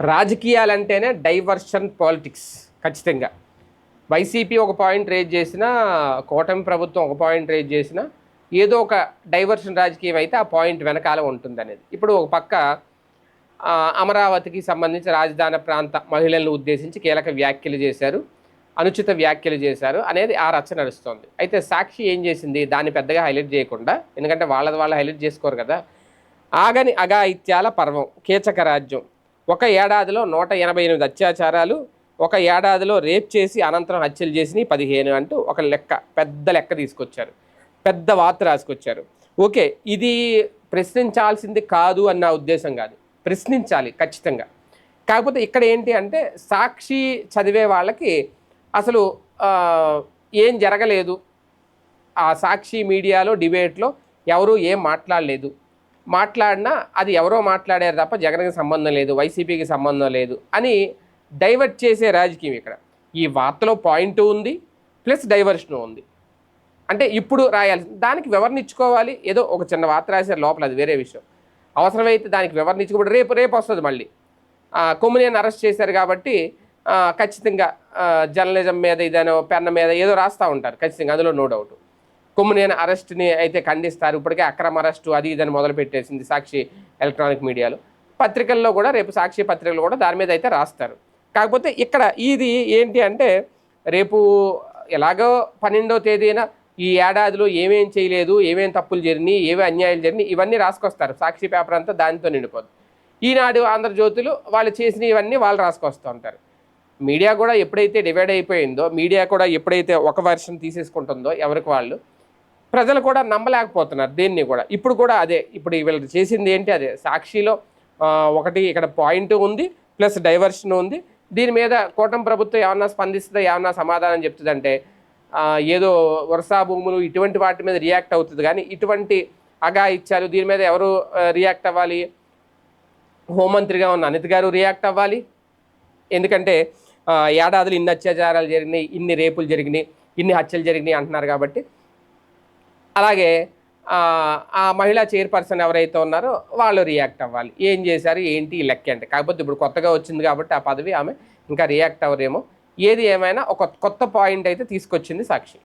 రాజకీయాలంటేనే diversion politics ఖచ్చితంగా. YCP ఒక point raise చేసినా కూటమి ప్రభుత్వం ఒక పాయింట్ రేజ్ చేసినా ఏదో ఒక డైవర్షన్ రాజకీయం అయితే ఆ పాయింట్ వెనకాల ఉంటుంది అనేది ఇప్పుడు ఒక పక్క అమరావతికి సంబంధించి రాజధాని ప్రాంత మహిళలను ఉద్దేశించి కీలక వ్యాఖ్యలు చేశారు అనుచిత వ్యాఖ్యలు చేశారు అనేది ఆ రచ్చ నడుస్తోంది. అయితే సాక్షి ఏం చేసింది? దాన్ని పెద్దగా హైలైట్ చేయకుండా ఎందుకంటే వాళ్ళది వాళ్ళు హైలైట్ చేసుకోరు కదా. ఆగని అఘాయిత్యాల పర్వం కీచక రాజ్యం ఒక ఏడాదిలో నూట ఎనభై ఎనిమిది అత్యాచారాలు ఒక ఏడాదిలో రేప్ చేసి అనంతరం హత్యలు చేసి పదిహేను అంటూ ఒక లెక్క పెద్ద లెక్క తీసుకొచ్చారు. పెద్ద వార్త రాసుకొచ్చారు. ఓకే ఇది ప్రశ్నించాల్సింది కాదు అన్న ఉద్దేశం కాదు. ప్రశ్నించాలి ఖచ్చితంగా. కాకపోతే ఇక్కడ ఏంటి అంటే సాక్షి చదివే వాళ్ళకి అసలు ఏం జరగలేదు. ఆ సాక్షి మీడియాలో డిబేట్లో ఎవరు ఏం మాట్లాడలేదు. మాట్లాడినా అది ఎవరో మాట్లాడారు తప్ప జగన్కి సంబంధం లేదు వైసీపీకి సంబంధం లేదు అని డైవర్ట్ చేసే రాజకీయం ఇక్కడ. ఈ వార్తలో పాయింట్ ఉంది ప్లస్ డైవర్షన్ ఉంది. అంటే ఇప్పుడు రాయాలి దానికి వివరణ ఇచ్చుకోవాలి ఏదో ఒక చిన్న వార్త రాశారు లోపల అది వేరే విషయం. అవసరమైతే దానికి వివరణ రేపు రేపు వస్తుంది మళ్ళీ. కొమ్మునేని అరెస్ట్ చేశారు కాబట్టి ఖచ్చితంగా జర్నలిజం మీద ఇదేనో పెన్న మీద ఏదో రాస్తూ ఉంటారు ఖచ్చితంగా అందులో నో డౌట్. కొమ్మునేని అరెస్ట్ని అయితే ఖండిస్తారు. ఇప్పటికే అక్రమ అరెస్టు అది ఇదని మొదలుపెట్టేసింది సాక్షి ఎలక్ట్రానిక్ మీడియాలో. పత్రికల్లో కూడా రేపు సాక్షి పత్రికలు కూడా దాని మీద అయితే రాస్తారు. కాకపోతే ఇక్కడ ఇది ఏంటి అంటే రేపు ఎలాగో పన్నెండో తేదీన ఈ ఏడాదిలో ఏమేం చేయలేదు ఏమేం తప్పులు జరిగినాయి ఏవి అన్యాయాలు జరిగినాయి ఇవన్నీ రాసుకొస్తారు. సాక్షి పేపర్ అంతా దానితో నిండిపోద్ది. ఈనాడు ఆంధ్రజ్యోతులు వాళ్ళు చేసిన ఇవన్నీ వాళ్ళు రాసుకొస్తూ ఉంటారు. మీడియా కూడా ఎప్పుడైతే డివైడ్ అయిపోయిందో మీడియా కూడా ఎప్పుడైతే ఒక వర్షన్ తీసేసుకుంటుందో ఎవరికి వాళ్ళు ప్రజలు కూడా నమ్మలేకపోతున్నారు దేన్ని కూడా. ఇప్పుడు కూడా అదే ఇప్పుడు వీళ్ళు చేసింది ఏంటి? అదే సాక్షిలో ఒకటి ఇక్కడ పాయింట్ ఉంది ప్లస్ డైవర్షన్ ఉంది. దీని మీద కూటమి ప్రభుత్వం ఏమన్నా స్పందిస్తుందో? ఏమన్నా సమాధానం చెప్తుందంటే ఏదో వర్షా భూములు ఇటువంటి వాటి మీద రియాక్ట్ అవుతుంది. కానీ ఇటువంటి అగా ఇచ్చారు దీని మీద ఎవరు రియాక్ట్ అవ్వాలి? హోంమంత్రిగా ఉన్న అనిత్ గారు రియాక్ట్ అవ్వాలి? ఎందుకంటే ఏడాదులు ఇన్ని అత్యాచారాలు జరిగినాయి ఇన్ని రేపులు జరిగినాయి ఇన్ని హత్యలు జరిగినాయి అంటున్నారు కాబట్టి అలాగే ఆ, మహిళా చైర్పర్సన్ ఎవరైతే ఉన్నారో వాళ్ళు రియాక్ట్ అవ్వాలి. ఏం చేశారు? ఏంటి లెక్క అంటే? కాకపోతే ఇప్పుడు కొత్తగా వచ్చింది కాబట్టి ఆ పదవి ఆమె ఇంకా రియాక్ట్ అవ్వరేమో. ఏది ఏమైనా ఒక కొత్త పాయింట్ అయితే తీసుకొచ్చింది సాక్షి.